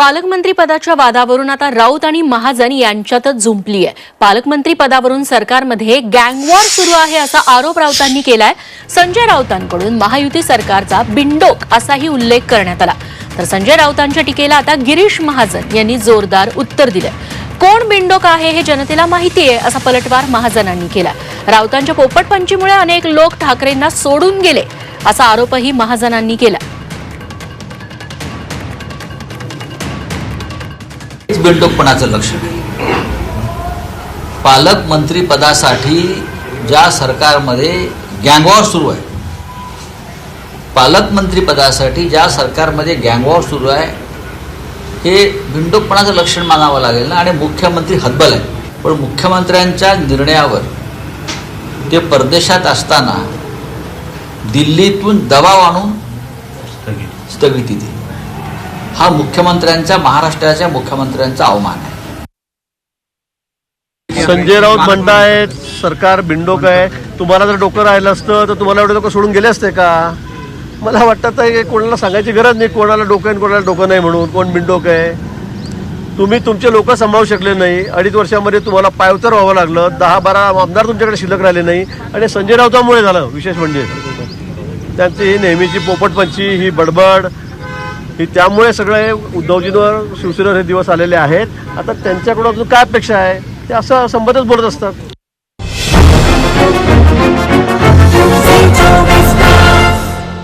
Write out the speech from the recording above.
पालकमंत्री पदाच्या वादावरून आता राऊत आणि महाजन यांच्यातच झुंपली आहे पालकमंत्री पदावरून सरकारमध्ये गँगवॉर सुरू आहे असा आरोप राऊतांनी केलाय. संजय राऊतांकडून महायुती सरकारचा बिंडोक असाही उल्लेख करण्यात आला. तर संजय राऊतांच्या टीकेला आता गिरीश महाजन यांनी जोरदार उत्तर दिलंय. कोण बिंडोक आहे हे जनतेला माहिती आहे असा पलटवार महाजनांनी केला राऊतांच्या पोपटपंचीमुळे अनेक लोक ठाकरेंना सोडून गेले असा आरोपही महाजनांनी केला हेच बिल्डोकपणाचं लक्षण आहे. पालकमंत्री पदासाठी ज्या सरकारमध्ये गँगवॉर सुरू आहे पालकमंत्री पदासाठी ज्या सरकारमध्ये गँगवॉर सुरू आहे हे बिंडोकपणाचं लक्षण मानावं लागेल ना. आणि मुख्यमंत्री हतबल आहे पण मुख्यमंत्र्यांच्या निर्णयावर ते परदेशात असताना दिल्लीतून दबाव आणून स्थगिती दिली. हा मुख्यमंत्र्यांचा महाराष्ट्राच्या मुख्यमंत्र्यांचा अवमान आहे. संजय राऊत म्हणताय सरकार बिंडोक आहे. तुम्हाला जर डोकं राहिलं असतं तर तुम्हाला एवढे लोक सोडून गेले असते का? मला वाटतं हे कोणाला सांगायची गरज नाही कोणाला डोकं आहे आणि कोणाला डोकं नाही म्हणून. कोण बिंडोक आहे? तुम्ही तुमचे लोक सांभाळू शकले नाही. अडीच वर्षामध्ये तुम्हाला पायवतर व्हावं लागलं. दहा बारा आमदार तुमच्याकडे शिल्लक राहिले नाही. आणि संजय राऊतामुळे झालं विशेष म्हणजे. त्यांची ही नेहमीची पोपटपंची ही बडबड की त्यामुळे सगळे उद्धवजींवर शिवसेनेवर हे दिवस आलेले आहेत. आता त्यांच्याकडून अजून काय अपेक्षा आहे? ते असं संबंधच बोलत असतात.